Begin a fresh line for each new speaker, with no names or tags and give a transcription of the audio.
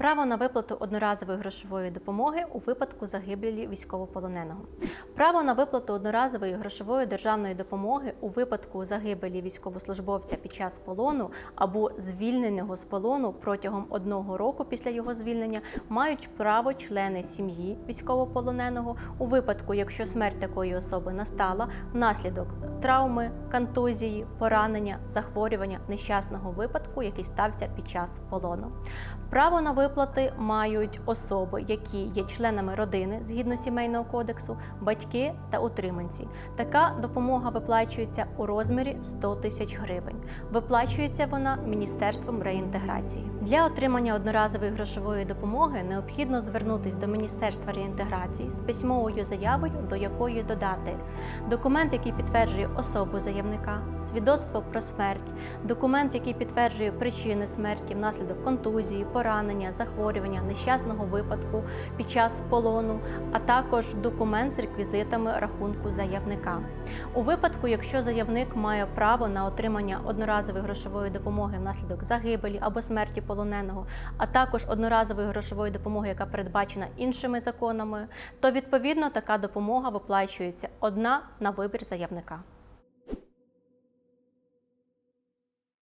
Право на виплату одноразової грошової допомоги у випадку загибелі військовополоненого. Право на виплату одноразової грошової державної допомоги у випадку загибелі військовослужбовця під час полону або звільненого з полону протягом одного року після його звільнення мають право члени сім'ї військовополоненого у випадку, якщо смерть такої особи настала внаслідок травми, контузії, поранення, захворювання, нещасного випадку, який стався під час полону. Право на виплати мають особи, які є членами родини згідно сімейного кодексу, батьки та утриманці. Така допомога виплачується у розмірі 100 тисяч гривень. Виплачується вона Міністерством реінтеграції. Для отримання одноразової грошової допомоги необхідно звернутися до Міністерства реінтеграції з письмовою заявою, до якої додати документ, який підтверджує особу заявника, свідоцтво про смерть, документ, який підтверджує причини смерті внаслідок контузії, поранення, захворювання, нещасного випадку під час полону, а також документ з реквізитами рахунку заявника. У випадку, якщо заявник має право на отримання одноразової грошової допомоги внаслідок загибелі або смерті полоненого, а також одноразової грошової допомоги, яка передбачена іншими законами, то відповідно така допомога виплачується одна на вибір заявника.